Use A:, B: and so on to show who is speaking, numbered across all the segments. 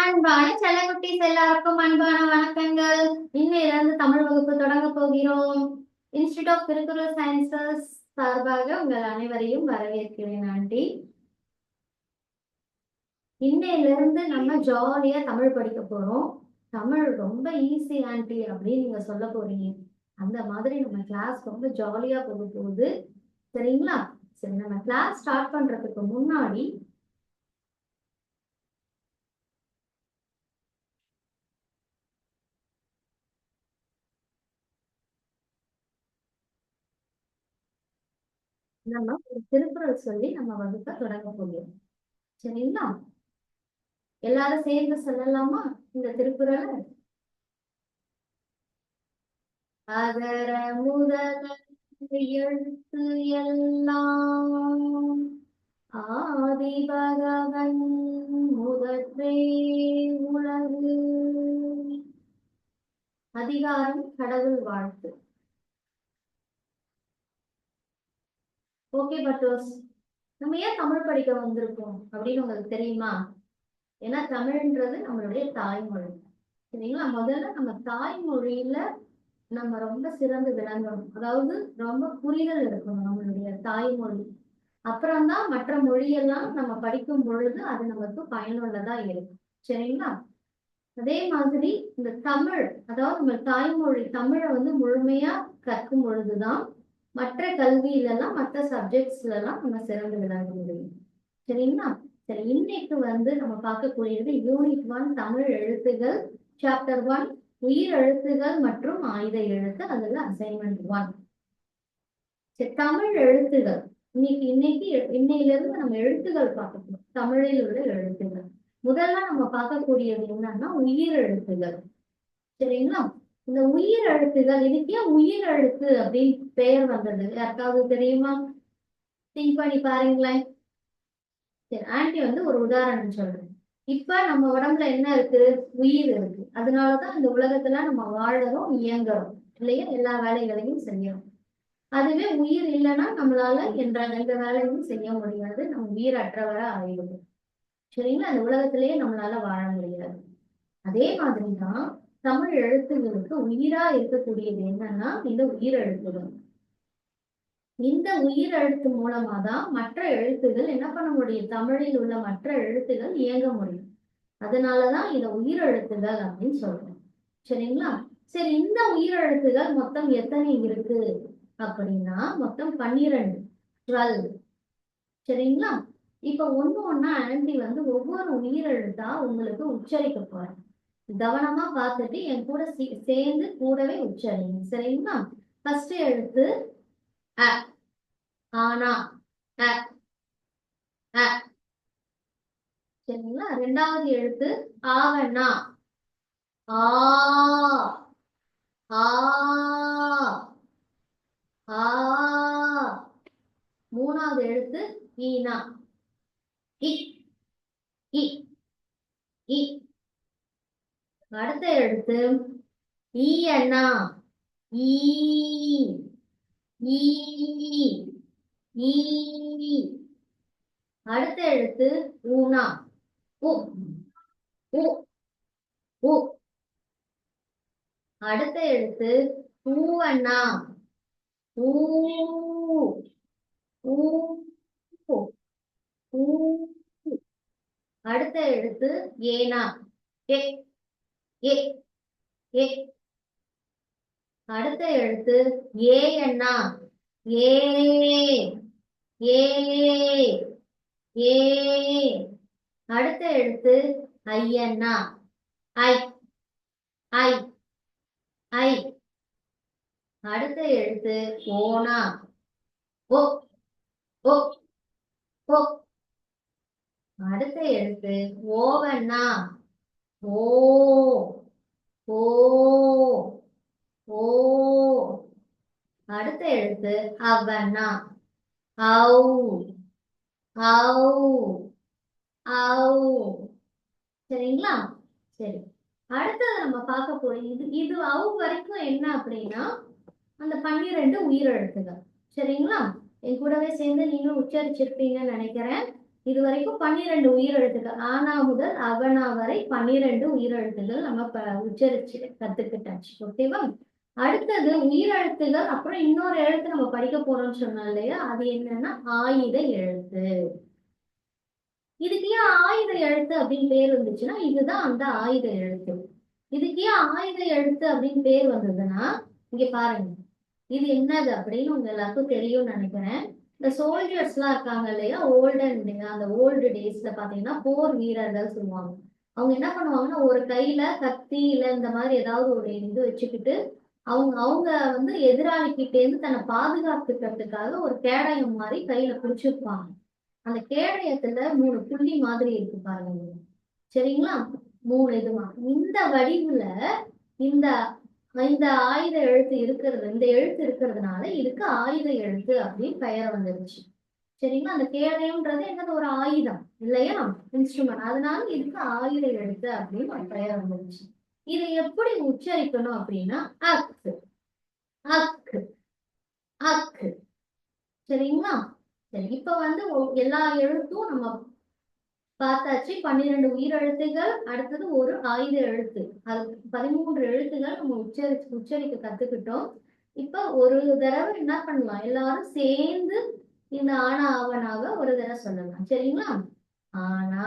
A: அன்பான செல்லக்குட்டீஸ் எல்லாருக்கும் அன்பான வணக்கங்கள். இன்னையிலிருந்து தமிழ் வகுப்பு தொடங்க போகிறோம். இன்ஸ்டிடியூட் ஆஃப் திருக்குறள் சயின்சஸ் சார்பாக உங்கள் அனைவரையும் வரவேற்கிறேன் ஆண்டி. இன்னையிலிருந்து நம்ம ஜாலியா தமிழ் படிக்க போறோம். தமிழ் ரொம்ப ஈஸி ஆண்டி அப்படின்னு நீங்க சொல்ல போறீங்க. அந்த மாதிரி நம்ம கிளாஸ் ரொம்ப ஜாலியா போக போகுது. சரிங்களா? சரி நம்ம கிளாஸ் ஸ்டார்ட் பண்றதுக்கு முன்னாடி நம்ம ஒரு திருக்குறள் சொல்லி நம்ம வகுப்பை தொடங்க போகிறோம். சரிங்களா? எல்லாரும் சேர்ந்து சொல்லலாமா இந்த திருக்குறளை? அகர முதல எழுத்து எல்லாம் ஆதி பகவன் முதற்றே உலகு. அதிகாரம் கடவுள் வாழ்த்து. ஓகே பட்டோஸ் நம்ம ஏன் தமிழ் படிக்க வந்திருக்கோம் அப்படின்னு உங்களுக்கு தெரியுமா? ஏன்னா தமிழ்ன்றது நம்மளுடைய தாய்மொழி. சரிங்களா? முதல்ல நம்ம தாய்மொழியில நம்ம ரொம்ப சிறந்து விளங்கணும். அதாவது ரொம்ப புரிதல் இருக்கணும் நம்மளுடைய தாய்மொழி. அப்புறம்தான் மற்ற மொழியெல்லாம் நம்ம படிக்கும் பொழுது அது நமக்கு பயனுள்ளதா இருக்கும். சரிங்களா? அதே மாதிரி இந்த தமிழ் அதாவது நம்ம தாய்மொழி தமிழை வந்து முழுமையா கற்கும் பொழுதுதான் மற்ற கல்வியிலலாம் மற்ற சப்ஜெக்ட்ஸ்ல எல்லாம் நம்ம சிறந்து விளங்க முடியும். சரிங்களா? சரி இன்னைக்கு வந்து நம்ம பார்க்கக்கூடியது யூனிட் ஒன் தமிழ் எழுத்துகள் சாப்டர் ஒன் உயிர் எழுத்துகள் மற்றும் ஆயுத எழுத்து அதுல அசைன்மெண்ட் ஒன் சரி தமிழ் எழுத்துகள். இன்னைக்கு இன்னைக்கு இன்னையில இருந்து நம்ம எழுத்துகள் பார்க்கணும். தமிழில் உள்ள எழுத்துகள். முதல்ல நம்ம பார்க்கக்கூடியது என்னன்னா உயிர் எழுத்துகள். சரிங்களா? இந்த உயிர் எழுத்துகள் இதுக்கே உயிர் எழுத்து அப்படின்னு பெயர் வந்தது. யாருக்காவது தெரியுமா? திங்க் பண்ணி பாருங்களேன். சரி ஆன்டி வந்து ஒரு உதாரணம் சொல்றேன் இப்ப நம்ம உடம்புல என்ன இருக்கு? உயிர் இருக்கு. அதனாலதான் இந்த உலகத்துல நம்ம வாழறோம் இயங்குறோம். இல்லையா? எல்லா வேலைகளையும் செய்யறோம். அதுவே உயிர் இல்லைன்னா நம்மளால என்ற எந்த வேலையும் செய்ய முடியாது. நம்ம உயிர் அற்றவரை ஆயிடுவோம். சரிங்களா? அந்த உலகத்திலேயே நம்மளால வாழ முடியாது. அதே மாதிரிதான் தமிழ் எழுத்துகளுக்கு உயிரா இருக்கக்கூடியது என்னன்னா இந்த உயிர் எழுத்துகள் இந்த உயிர் எழுத்து மூலமா தான் மற்ற எழுத்துகள் என்ன பண்ண முடியும்? தமிழில் உள்ள மற்ற எழுத்துகள் இயங்க முடியும். அதனாலதான் இத உயிர் எழுத்துகள் அப்படின்னு சொல்றோம். சரிங்களா? சரி இந்த உயிர் எழுத்துகள் மொத்தம் எத்தனை இருக்கு? அப்படின்னா மொத்தம் பன்னிரண்டு. டுவெல். சரிங்களா? இப்ப ஒண்ணு ஒன்னா ஆண்டி வந்து ஒவ்வொரு உயிரெழுத்தா உங்களுக்கு உச்சரிக்க போறேன். கவனமா பார்த்துட்டு என் கூட சேர்ந்து கூடவே உச்சரிங்க சரிங்களா? ஃபர்ஸ்ட் எழுத்து அ ஆனா அ அ. சரிங்களா? ரெண்டாவது எழுத்து ஆவண்ணா ஆ ஆ ஆ. மூணாவது எழுத்து ஈனா இ இ இ. அடுத்த எழுத்து ஈ அண்ணா ஈ ஈ ஈ. அடுத்த எழுத்து ஊனா. உ உ உ. அடுத்த எழுத்து ஊவண்ணா ஊ ஊ ஊ. அடுத்த எழுத்து ஏனா. ஏ ஏ ஏ. அடுத்த எழுத்து ஏ அண்ணா. ஏ ஏ ஏ. அடுத்த எழுத்து ஐயண்ணா ஐ ஐ ஐ. அடுத்த எழுத்து ஓனா. ஓ ஓ ஓ. அடுத்த எழுத்து ஓவண்ணா. ஓ ஓ ஓ. அடுத்த எழுத்து அவனா. ஔ ஔ ஔ. சரிங்களா? சரி. அடுத்தது நம்ம பார்க்க போறோம். இது இது அவு வரைக்கும் என்ன அப்படின்னா அந்த பன்னிரெண்டு உயிரெழுத்துகள். சரிங்களா? என் கூடவே சேர்ந்து நீங்களும் உச்சரிச்சிருப்பீங்கன்னு நினைக்கிறேன். இது வரைக்கும் பன்னிரெண்டு உயிரெழுத்துக்கள். ஆனா முதல் அவனா வரை பன்னிரெண்டு உயிரெழுத்துகள் நம்ம உச்சரிச்சு கத்துக்கிட்டாச்சு. ஓகேவா அடுத்தது உயிரெழுத்துகள் அப்புறம் இன்னொரு எழுத்து நம்ம படிக்க போறோம்னு சொன்னோம் இல்லையா? அது என்னன்னா ஆயுத எழுத்து. இதுக்கு ஏன் ஆயுத எழுத்து அப்படின்னு பேர் வந்துச்சுன்னா இதுதான் அந்த ஆயுத எழுத்து. இதுக்கு ஏன் ஆயுத எழுத்து அப்படின்னு பேர் வந்ததுன்னா இங்க பாருங்க. இது என்னது அப்படின்னு உங்க எல்லாருக்கும் தெரியும்னு நினைக்கிறேன். இந்த சோல்ஜர்ஸ் எல்லாம் இருக்காங்க இல்லையா? ஓல்டன் அந்த ஓல்டு டேஸ்ல பாத்தீங்கன்னா போர் வீரர்கள் சொல்லுவாங்க. அவங்க என்ன பண்ணுவாங்கன்னா ஒரு கையில கத்தி இல்ல இந்த மாதிரி ஏதாவது ஒரு இது வச்சுக்கிட்டு அவங்க அவங்க வந்து எதிராளிக்கிட்டே இருந்து தன்னை பாதுகாத்துக்கிறதுக்காக ஒரு கேடயம் மாதிரி கையில பிடிச்சிருப்பாங்க. அந்த கேடயத்துல மூணு புள்ளி மாதிரி இருக்கு பாருங்க. சரிங்களா? மூணு இதுமா இந்த வடிவுல இந்த இந்த ஆயுத எழுத்து இருக்கிறது இந்த எழுத்து இருக்கிறதுனால இதுக்கு ஆயுத எழுத்து அப்படின்னு பெயர் வந்துருச்சு. சரிங்களா? அந்த கேடயம்ன்றது என்னது? ஒரு ஆயுதம் இல்லையா? இன்ஸ்ட்ருமெண்ட் அதனால இதுக்கு ஆயுத எழுத்து அப்படின்னு ஒரு பெயர் வந்துருச்சு. இதை எப்படி உச்சரிக்கணும் அப்படின்னா அக்கு அக்கு அக்கு சரிங்களா? சரி இப்ப வந்து எல்லா எழுத்தும் நம்ம பார்த்தாச்சு. பன்னிரெண்டு உயிரெழுத்துகள் அடுத்தது ஒரு ஆயுத எழுத்து. அது பதிமூன்று எழுத்துகள் நம்ம உச்சரிச்சு உச்சரிக்க கத்துக்கிட்டோம். இப்ப ஒரு தடவை என்ன பண்ணலாம்? எல்லாரும் சேர்ந்து இந்த ஆனா ஆவனாக ஒரு தடவை சொல்லலாம். சரிங்களா? ஆனா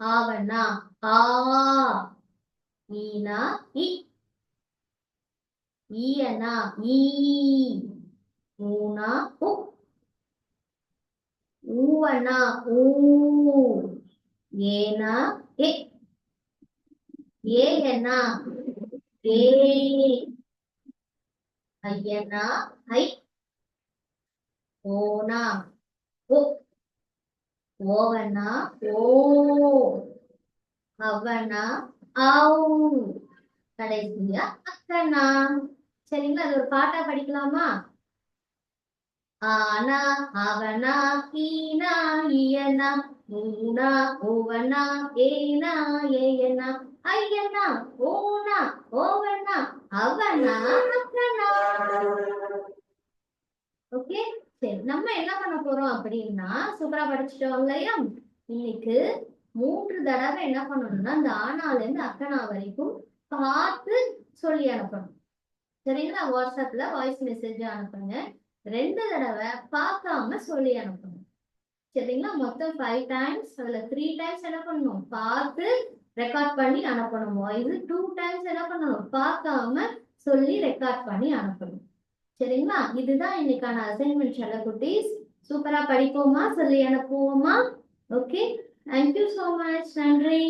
A: ஆவனா ஆ ஈனா இ ஈயனா ஈ ஊனா உ ஊவனா ஊ ஏனா ஏ ஏயனா ஏ ஐயனா? ஐ ஓனா? ஓ. ஓவனா? ஓ. அவனா ஆவு. கடைசியா அக்கனா. சரிங்களா? அது ஒரு பாட்டா படிக்கலாமா? ஆனா அவனா? ஈனா? ஈயனா? ஊனா? ஓவனா ஏனா? ஏயனா ஐயனா ஓனா ஓவனா அவனா அக்கனா ஓகே சரி நம்ம என்ன பண்ண போறோம் அப்படின்னா சூப்பரா படிச்சுட்டோம் இல்லையா? இன்னைக்கு மூன்று தடவை என்ன பண்ணணும்னா இந்த ஆனால இருந்து அக்கனா வரைக்கும் பார்த்து சொல்லி அனுப்பணும். சரிங்களா? வாட்ஸ்அப்ல வாய்ஸ் மெசேஜ் அனுப்புங்க. ரெண்டு தடவை பார்க்காம சொல்லி அனுப்பணும். சரிங்களா? மொத்தம் ஃபைவ் டைம்ஸ் அதுல த்ரீ டைம்ஸ் என்ன பண்ணணும்? பார்த்து ரெக்கார்ட் பண்ணி அனுப்பணுமோ. இது டூ டைம்ஸ் என்ன பண்ணணும்? பார்க்காம சொல்லி ரெக்கார்ட் பண்ணி அனுப்பணும். சரிங்களா? இதுதான் இன்னைக்கான அசைன்மெண்ட் செல்ல குட்டீஸ். சூப்பரா படிப்போமா? சொல்லி அனுப்புவோமா? Okay thank you so much நன்றி.